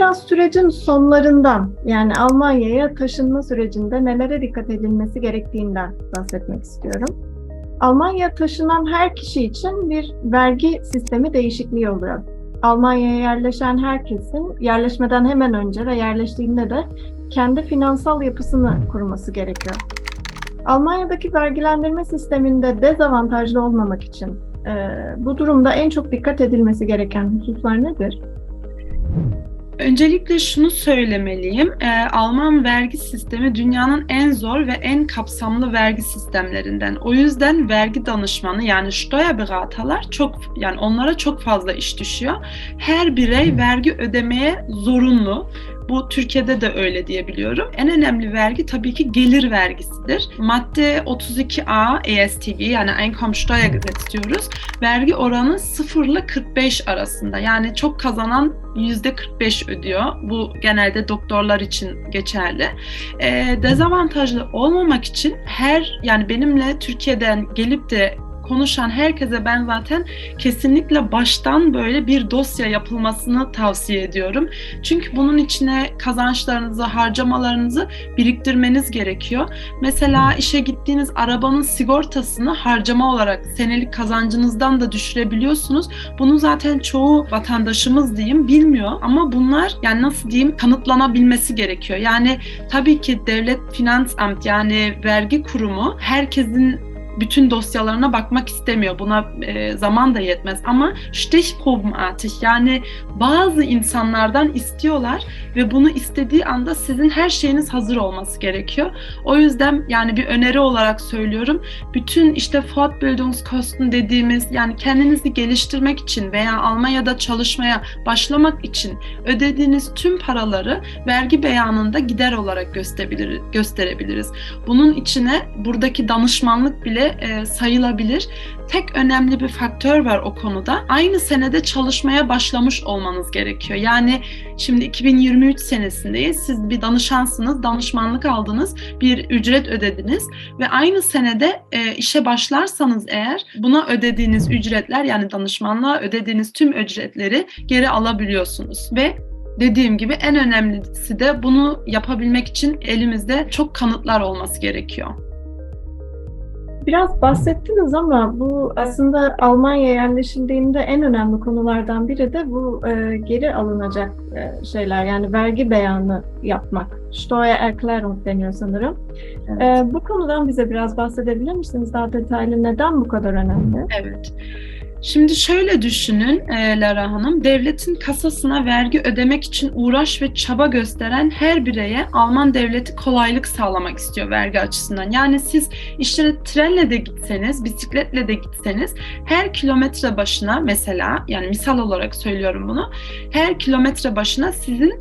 Biraz sürecin sonlarından yani Almanya'ya taşınma sürecinde nelere dikkat edilmesi gerektiğinden bahsetmek istiyorum. Almanya'ya taşınan her kişi için bir vergi sistemi değişikliği oluyor. Almanya'ya yerleşen herkesin yerleşmeden hemen önce ve yerleştiğinde de kendi finansal yapısını kurması gerekiyor. Almanya'daki vergilendirme sisteminde dezavantajlı olmamak için e, bu durumda en çok dikkat edilmesi gereken hususlar nedir? Öncelikle şunu söylemeliyim. Ee, Alman vergi sistemi dünyanın en zor ve en kapsamlı vergi sistemlerinden. O yüzden vergi danışmanı yani Steuerberaterlar çok yani onlara çok fazla iş düşüyor. Her birey vergi ödemeye zorunlu. Bu Türkiye'de de öyle diyebiliyorum. En önemli vergi tabii ki gelir vergisidir. Madde 32a ESTG yani Einkommensteuergesetz diyoruz. Vergi oranı 0 ile 45 arasında. Yani çok kazanan %45 ödüyor. Bu genelde doktorlar için geçerli. E, dezavantajlı olmamak için her yani benimle Türkiye'den gelip de konuşan herkese ben zaten kesinlikle baştan böyle bir dosya yapılmasını tavsiye ediyorum. Çünkü bunun içine kazançlarınızı, harcamalarınızı biriktirmeniz gerekiyor. Mesela işe gittiğiniz arabanın sigortasını harcama olarak senelik kazancınızdan da düşürebiliyorsunuz. Bunu zaten çoğu vatandaşımız diyeyim bilmiyor ama bunlar yani nasıl diyeyim kanıtlanabilmesi gerekiyor. Yani tabii ki devlet finans amt yani vergi kurumu herkesin bütün dosyalarına bakmak istemiyor. Buna e, zaman da yetmez ama Stichprobenartig yani bazı insanlardan istiyorlar ve bunu istediği anda sizin her şeyiniz hazır olması gerekiyor. O yüzden yani bir öneri olarak söylüyorum. Bütün işte Fortbildungskosten dediğimiz yani kendinizi geliştirmek için veya Almanya'da çalışmaya başlamak için ödediğiniz tüm paraları vergi beyanında gider olarak gösterebilir, gösterebiliriz. Bunun içine buradaki danışmanlık bile e, sayılabilir. Tek önemli bir faktör var o konuda. Aynı senede çalışmaya başlamış olmanız gerekiyor. Yani şimdi 2023 senesindeyiz. Siz bir danışansınız, danışmanlık aldınız, bir ücret ödediniz ve aynı senede e, işe başlarsanız eğer buna ödediğiniz ücretler yani danışmanlığa ödediğiniz tüm ücretleri geri alabiliyorsunuz ve dediğim gibi en önemlisi de bunu yapabilmek için elimizde çok kanıtlar olması gerekiyor. Biraz bahsettiniz ama bu aslında Almanya yerleşildiğinde en önemli konulardan biri de bu e, geri alınacak e, şeyler yani vergi beyanı yapmak. Steuererklärung deniyor sanırım. Evet. E, bu konudan bize biraz bahsedebilir misiniz? Daha detaylı neden bu kadar önemli? Evet. Şimdi şöyle düşünün e, Lara Hanım, devletin kasasına vergi ödemek için uğraş ve çaba gösteren her bireye Alman devleti kolaylık sağlamak istiyor vergi açısından. Yani siz işlere trenle de gitseniz, bisikletle de gitseniz her kilometre başına mesela yani misal olarak söylüyorum bunu, her kilometre başına sizin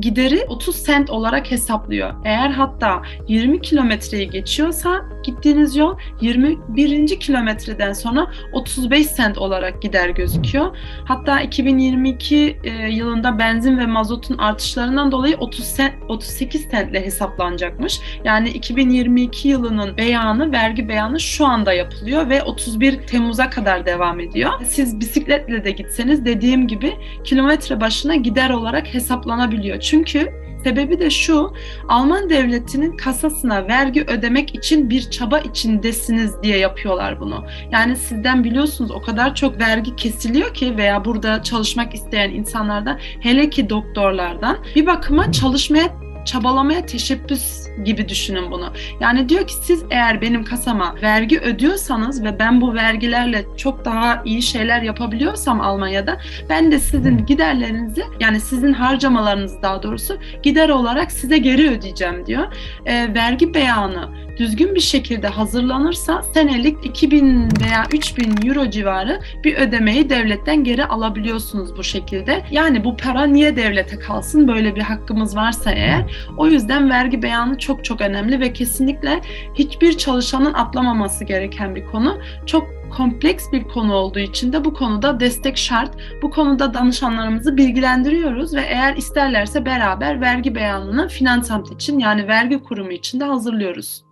gideri 30 sent olarak hesaplıyor. Eğer hatta 20 kilometreyi geçiyorsa gittiğiniz yol 21. kilometreden sonra 35 sent olarak gider gözüküyor. Hatta 2022 e, yılında benzin ve mazotun artışlarından dolayı 30 sent, 38 sentle hesaplanacakmış. Yani 2022 yılının beyanı, vergi beyanı şu anda yapılıyor ve 31 Temmuz'a kadar devam ediyor. Siz bisikletle de gitseniz dediğim gibi kilometre başına gider olarak hesaplanabiliyor. Çünkü sebebi de şu, Alman devletinin kasasına vergi ödemek için bir çaba içindesiniz diye yapıyorlar bunu. Yani sizden biliyorsunuz o kadar çok vergi kesiliyor ki veya burada çalışmak isteyen insanlardan hele ki doktorlardan bir bakıma çalışmaya çabalamaya teşebbüs gibi düşünün bunu. Yani diyor ki siz eğer benim kasama vergi ödüyorsanız ve ben bu vergilerle çok daha iyi şeyler yapabiliyorsam Almanya'da ben de sizin giderlerinizi yani sizin harcamalarınızı daha doğrusu gider olarak size geri ödeyeceğim diyor. E, vergi beyanı düzgün bir şekilde hazırlanırsa senelik 2000 veya 3000 euro civarı bir ödemeyi devletten geri alabiliyorsunuz bu şekilde. Yani bu para niye devlete kalsın böyle bir hakkımız varsa eğer. O yüzden vergi beyanı çok çok önemli ve kesinlikle hiçbir çalışanın atlamaması gereken bir konu. Çok kompleks bir konu olduğu için de bu konuda destek şart. Bu konuda danışanlarımızı bilgilendiriyoruz ve eğer isterlerse beraber vergi beyanını Finansamt için yani vergi kurumu için de hazırlıyoruz.